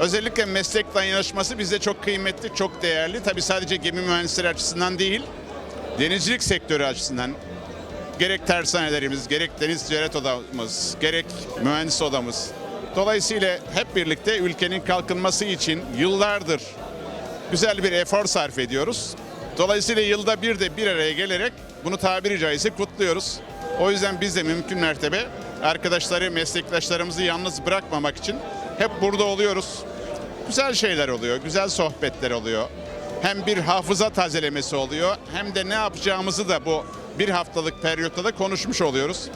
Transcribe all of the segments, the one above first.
Özellikle meslek dayanışması bize çok kıymetli, çok değerli. Tabii sadece gemi mühendisleri açısından değil, denizcilik sektörü açısından gerek tersanelerimiz, gerek deniz ticaret odamız, gerek mühendis odamız. Dolayısıyla hep birlikte ülkenin kalkınması için yıllardır güzel bir efor sarf ediyoruz. Dolayısıyla yılda bir de bir araya gelerek bunu tabiri caizse kutluyoruz. O yüzden biz de mümkün mertebe arkadaşları, meslektaşlarımızı yalnız bırakmamak için hep burada oluyoruz. Güzel şeyler oluyor, güzel sohbetler oluyor. Hem bir hafıza tazelemesi oluyor hem de ne yapacağımızı da bu bir haftalık periyotta da konuşmuş oluyoruz.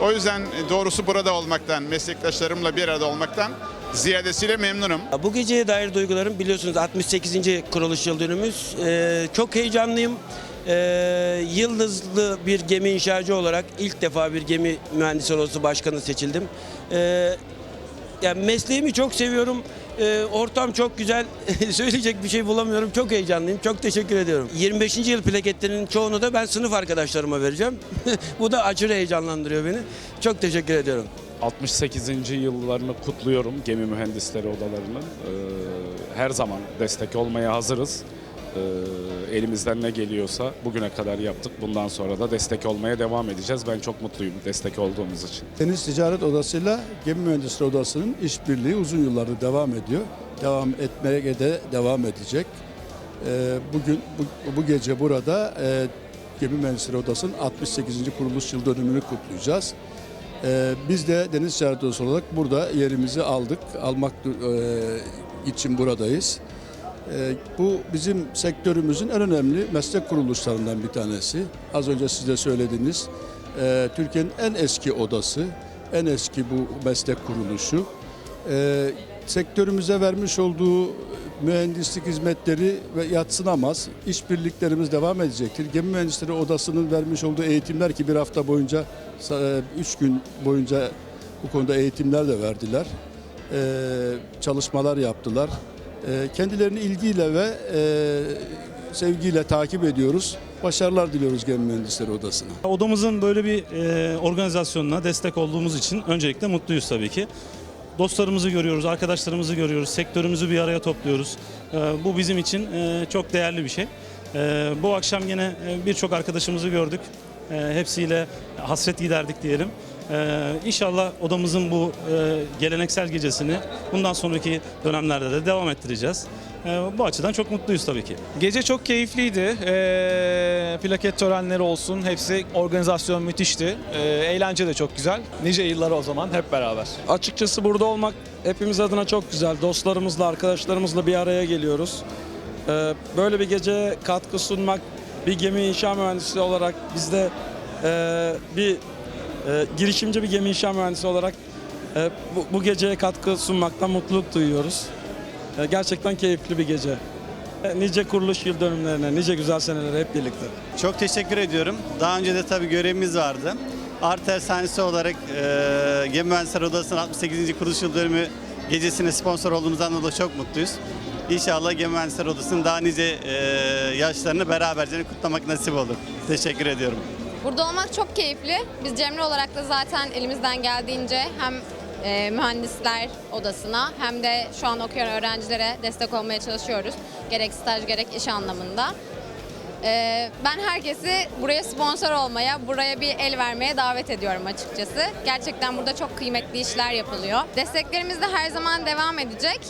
O yüzden doğrusu burada olmaktan, meslektaşlarımla bir arada olmaktan ziyadesiyle memnunum. Bu geceye dair duygularım biliyorsunuz 68. kuruluş yıl dönümümüz. Ee, çok heyecanlıyım. Ee, yıldızlı bir gemi inşacı olarak ilk defa bir gemi mühendisi odası başkanı seçildim. Ee, yani mesleğimi çok seviyorum. Ee, ortam çok güzel. Söyleyecek bir şey bulamıyorum. Çok heyecanlıyım. Çok teşekkür ediyorum. 25. yıl plaketlerinin çoğunu da ben sınıf arkadaşlarıma vereceğim. Bu da aşırı heyecanlandırıyor beni. Çok teşekkür ediyorum. 68. yıllarını kutluyorum gemi mühendisleri odalarının. Ee, her zaman destek olmaya hazırız. Ee, elimizden ne geliyorsa bugüne kadar yaptık. Bundan sonra da destek olmaya devam edeceğiz. Ben çok mutluyum destek olduğumuz için. Deniz Ticaret Odası'yla Gemi Mühendisleri Odası'nın işbirliği uzun yıllardır devam ediyor. Devam etmeye de devam edecek. Ee, Bugün bu, bu gece burada e, Gemi Mühendisleri Odası'nın 68. kuruluş yıl dönümünü kutlayacağız. Biz de Deniz Ticaret Odası olarak burada yerimizi aldık. Almak e, için buradayız. Ee, Bu bizim sektörümüzün en önemli meslek kuruluşlarından bir tanesi. Az önce siz de söylediniz. Ee, Türkiye'nin en eski odası, en eski bu meslek kuruluşu. Ee, Sektörümüze vermiş olduğu mühendislik hizmetleri ve yatsınamaz. İşbirliklerimiz devam edecektir. Gemi Mühendisleri Odası'nın vermiş olduğu eğitimler ki bir hafta boyunca, e, üç gün boyunca bu konuda eğitimler de verdiler. Çalışmalar yaptılar. Ee, Kendilerini ilgiyle ve e, sevgiyle takip ediyoruz. Başarılar diliyoruz Gemi Mühendisleri Odası'na. Odamızın böyle bir e, organizasyonuna destek olduğumuz için öncelikle mutluyuz tabii ki. Dostlarımızı görüyoruz, arkadaşlarımızı görüyoruz, sektörümüzü bir araya topluyoruz. E, bu bizim için çok değerli bir şey. Bu akşam yine birçok arkadaşımızı gördük. Hepsiyle hasret giderdik diyelim. E, inşallah odamızın bu e, geleneksel gecesini bundan sonraki dönemlerde de devam ettireceğiz. E, bu açıdan çok mutluyuz tabii ki. Gece çok keyifliydi. Ee, plaket törenleri olsun. Hepsi organizasyon müthişti. Ee, eğlence de çok güzel. Nice yılları o zaman hep beraber. Açıkçası burada olmak hepimiz adına çok güzel. Dostlarımızla, arkadaşlarımızla bir araya geliyoruz. Ee, Böyle bir gece katkı sunmak, bir gemi inşa mühendisi olarak biz de e, bir e, girişimci bir gemi inşa mühendisi olarak e, bu, bu geceye katkı sunmaktan mutluluk duyuyoruz. E, Gerçekten keyifli bir gece. E, Nice kuruluş yıl dönümlerine, nice güzel seneler hep birlikte. Çok teşekkür ediyorum. Daha önce de tabii görevimiz vardı. Art tersanesi olarak e, Gemi Mühendisleri Odası'nın 68. kuruluş yıl dönümü gecesine sponsor olduğumuzdan dolayı çok mutluyuz. İnşallah Gemi Mühendisleri Odası'nın daha nice e, yaşlarını beraberce kutlamak nasip olur. Teşekkür ediyorum. Burada olmak çok keyifli. Biz Cemre olarak da zaten elimizden geldiğince hem e, mühendisler odasına hem de şu an okuyan öğrencilere destek olmaya çalışıyoruz. Gerek staj gerek iş anlamında. E, ben herkesi buraya sponsor olmaya, buraya bir el vermeye davet ediyorum açıkçası. Gerçekten burada çok kıymetli işler yapılıyor. Desteklerimiz de her zaman devam edecek.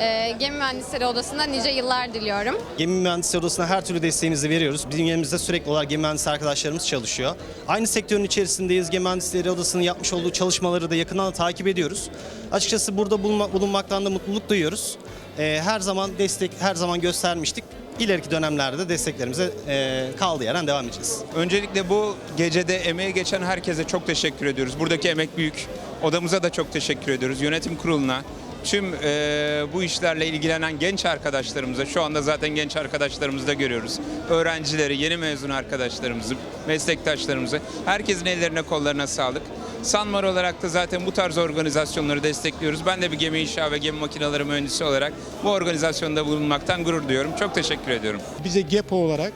E, Gemi Mühendisleri Odası'nda nice yıllar diliyorum. Gemi Mühendisleri Odası'na her türlü desteğimizi veriyoruz. Bizim yerimizde sürekli olarak gemi mühendisleri arkadaşlarımız çalışıyor. Aynı sektörün içerisindeyiz. Gemi Mühendisleri Odası'nın yapmış olduğu çalışmaları da yakından da takip ediyoruz. Açıkçası burada bulunma- bulunmaktan da mutluluk duyuyoruz. Ee, her zaman destek, her zaman göstermiştik. İleriki dönemlerde de desteklerimize e, kaldığı yerden devam edeceğiz. Öncelikle bu gecede emeği geçen herkese çok teşekkür ediyoruz. Buradaki emek büyük. Odamıza da çok teşekkür ediyoruz. Yönetim kuruluna, tüm e, bu işlerle ilgilenen genç arkadaşlarımıza, şu anda zaten genç arkadaşlarımızı da görüyoruz. Öğrencileri, yeni mezun arkadaşlarımızı, meslektaşlarımızı. Herkesin ellerine kollarına sağlık. Sanmar olarak da zaten bu tarz organizasyonları destekliyoruz. Ben de bir gemi inşa ve gemi makineleri mühendisi olarak bu organizasyonda bulunmaktan gurur duyuyorum. Çok teşekkür ediyorum. Bize GEPO olarak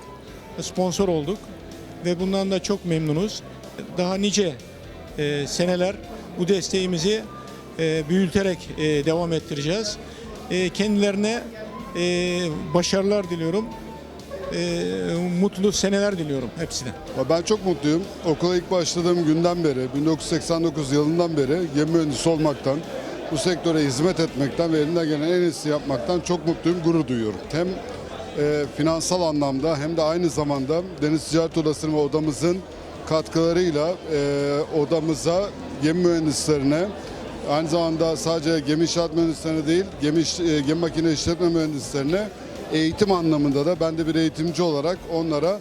sponsor olduk ve bundan da çok memnunuz. Daha nice e, seneler bu desteğimizi e, büyüterek e, devam ettireceğiz. E, kendilerine e, başarılar diliyorum. E, mutlu seneler diliyorum hepsine. Ben çok mutluyum. Okula ilk başladığım günden beri, 1989 yılından beri gemi mühendisi olmaktan, bu sektöre hizmet etmekten ve elimden gelen en iyisi yapmaktan çok mutluyum, gurur duyuyorum. Hem e, finansal anlamda hem de aynı zamanda Deniz Ticaret Odası'nın ve odamızın katkılarıyla e, odamıza, gemi mühendislerine, aynı zamanda sadece gemi inşaat mühendislerine değil, gemi, e, gemi makine işletme mühendislerine eğitim anlamında da ben de bir eğitimci olarak onlara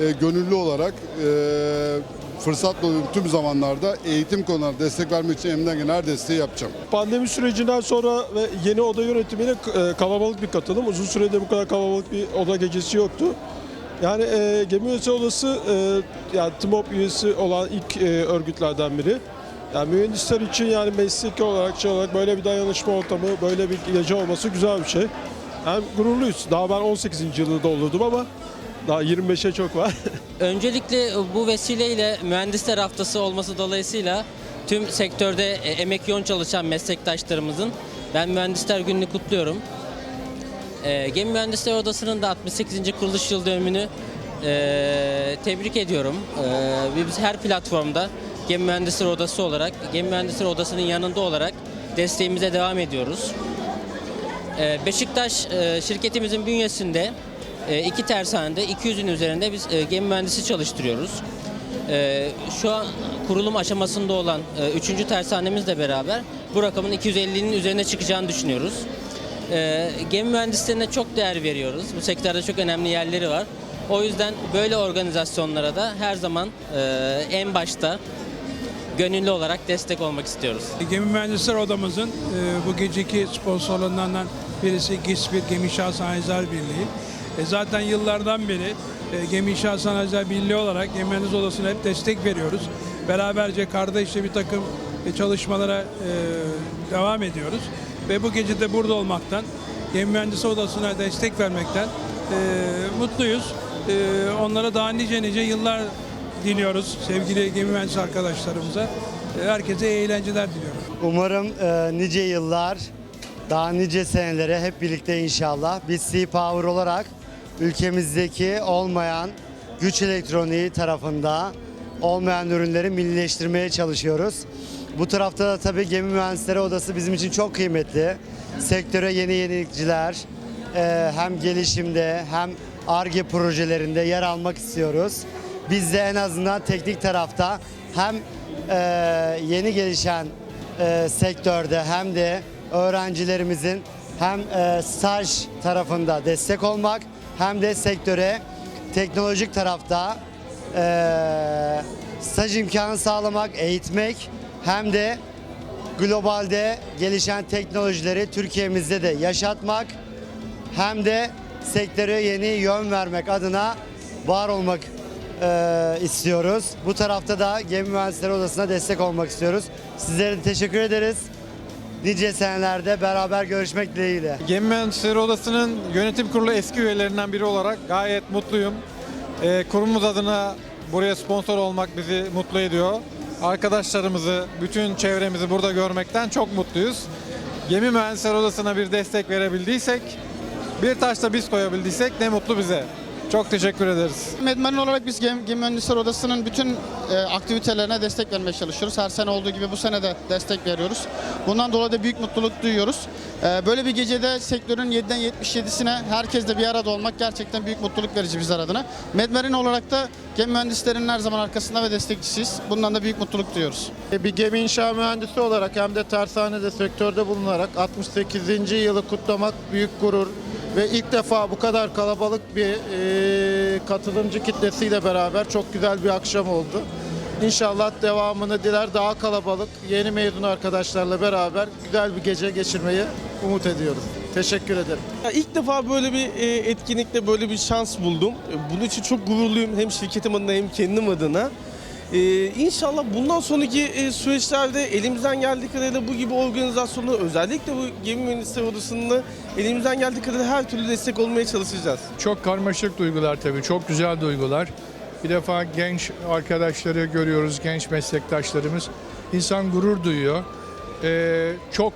e, gönüllü olarak e, fırsat bulduğum tüm zamanlarda eğitim konularına destek vermek için elimden gelen her desteği yapacağım. Pandemi sürecinden sonra ve yeni oda yönetimine e, kalabalık bir katılım. Uzun süredir bu kadar kalabalık bir oda gecesi yoktu. Yani e, gemi üyesi odası e, yani TMOP üyesi olan ilk e, örgütlerden biri. Yani mühendisler için yani mesleki olarak şey olarak böyle bir dayanışma ortamı, böyle bir gece olması güzel bir şey. Yani gururluyuz. Daha ben 18. yılı doldurdum ama daha 25'e çok var. Öncelikle bu vesileyle mühendisler haftası olması dolayısıyla tüm sektörde e, emek yoğun çalışan meslektaşlarımızın ben mühendisler gününü kutluyorum. E, Gemi Mühendisleri Odası'nın da 68. kuruluş yıl dönümünü e, tebrik ediyorum. E, biz her platformda Gemi Mühendisleri Odası olarak, Gemi Mühendisleri Odası'nın yanında olarak desteğimize devam ediyoruz. Ee, Beşiktaş e, şirketimizin bünyesinde e, iki tersanede 200'ün üzerinde biz e, gemi mühendisi çalıştırıyoruz. Şu an kurulum aşamasında olan 3. tersanemizle beraber bu rakamın 250'nin üzerine çıkacağını düşünüyoruz. Gemi mühendislerine çok değer veriyoruz. Bu sektörde çok önemli yerleri var. O yüzden böyle organizasyonlara da her zaman en başta gönüllü olarak destek olmak istiyoruz. Gemi Mühendisler Odamızın e, bu geceki sponsorlarından birisi GİSPİR Gemi İnşaat Sanayiciler Birliği. E, zaten yıllardan beri e, Gemi İnşaat Sanayiciler Birliği olarak Gemi Mühendis Odası'na hep destek veriyoruz. Beraberce kardeşçe bir takım e, çalışmalara e, devam ediyoruz. Ve bu gece de burada olmaktan, Gemi Mühendisi Odası'na destek vermekten e, mutluyuz. E, onlara daha nice nice yıllar diliyoruz sevgili gemi mühendisi arkadaşlarımıza. E, Herkese eğlenceler diliyorum. Umarım e, nice yıllar, daha nice senelere hep birlikte inşallah. Biz C-Power olarak ülkemizdeki olmayan güç elektroniği tarafında olmayan ürünleri millileştirmeye çalışıyoruz. Bu tarafta da tabii Gemi Mühendisleri Odası bizim için çok kıymetli. Sektöre yeni yenilikçiler, e, hem gelişimde hem ARGE projelerinde yer almak istiyoruz. Biz de en azından teknik tarafta hem e, yeni gelişen e, sektörde hem de öğrencilerimizin hem e, staj tarafında destek olmak hem de sektöre teknolojik tarafta e, staj imkanı sağlamak, eğitmek hem de globalde gelişen teknolojileri Türkiye'mizde de yaşatmak hem de sektöre yeni yön vermek adına var olmak e, istiyoruz. Bu tarafta da Gemi Mühendisleri Odası'na destek olmak istiyoruz. Sizlere teşekkür ederiz. Nice senelerde beraber görüşmek dileğiyle. Gemi Mühendisleri Odası'nın yönetim kurulu eski üyelerinden biri olarak gayet mutluyum. Ee, kurumumuz adına buraya sponsor olmak bizi mutlu ediyor. Arkadaşlarımızı, bütün çevremizi burada görmekten çok mutluyuz. Gemi Mühendisleri Odası'na bir destek verebildiysek, bir taşla biz koyabildiysek ne mutlu bize. Çok teşekkür ederiz. Medmen olarak biz Gemi, Gemi Mühendisleri Odası'nın bütün e, aktivitelerine destek vermeye çalışıyoruz. Her sene olduğu gibi bu sene de destek veriyoruz. Bundan dolayı da büyük mutluluk duyuyoruz. E, böyle bir gecede sektörün 7'den 77'sine herkesle bir arada olmak gerçekten büyük mutluluk verici bizler adına. Medmerin olarak da gemi mühendislerinin her zaman arkasında ve destekçisiyiz. Bundan da büyük mutluluk duyuyoruz. Bir gemi inşa mühendisi olarak hem de tersanede sektörde bulunarak 68. yılı kutlamak büyük gurur ve ilk defa bu kadar kalabalık bir e, katılımcı kitlesiyle beraber çok güzel bir akşam oldu. İnşallah devamını diler daha kalabalık yeni mezun arkadaşlarla beraber güzel bir gece geçirmeyi umut ediyoruz. Teşekkür ederim. Ya ilk defa böyle bir e, etkinlikte böyle bir şans buldum. E, Bunun için çok gururluyum hem şirketim adına hem kendim adına. Ee, inşallah bundan sonraki e, süreçlerde elimizden geldiği kadarıyla bu gibi organizasyonları özellikle bu gemi mühendisleri odasında elimizden geldiği kadarıyla her türlü destek olmaya çalışacağız. Çok karmaşık duygular tabii, çok güzel duygular. Bir defa genç arkadaşları görüyoruz, genç meslektaşlarımız. İnsan gurur duyuyor. Ee, çok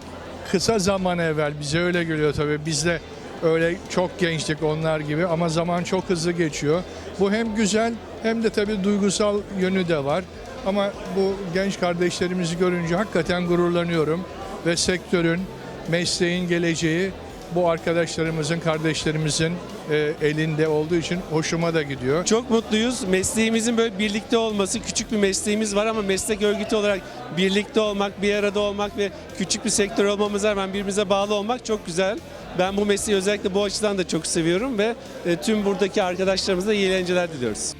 kısa zaman evvel bize öyle geliyor tabii. Biz de öyle çok gençtik onlar gibi ama zaman çok hızlı geçiyor. Bu hem güzel hem de tabii duygusal yönü de var. Ama bu genç kardeşlerimizi görünce hakikaten gururlanıyorum ve sektörün, mesleğin geleceği bu arkadaşlarımızın, kardeşlerimizin e, elinde olduğu için hoşuma da gidiyor. Çok mutluyuz. Mesleğimizin böyle birlikte olması, küçük bir mesleğimiz var ama meslek örgütü olarak birlikte olmak, bir arada olmak ve küçük bir sektör olmamıza rağmen birbirimize bağlı olmak çok güzel. Ben bu mesleği özellikle bu açıdan da çok seviyorum ve e, tüm buradaki arkadaşlarımıza iyi eğlenceler diliyoruz.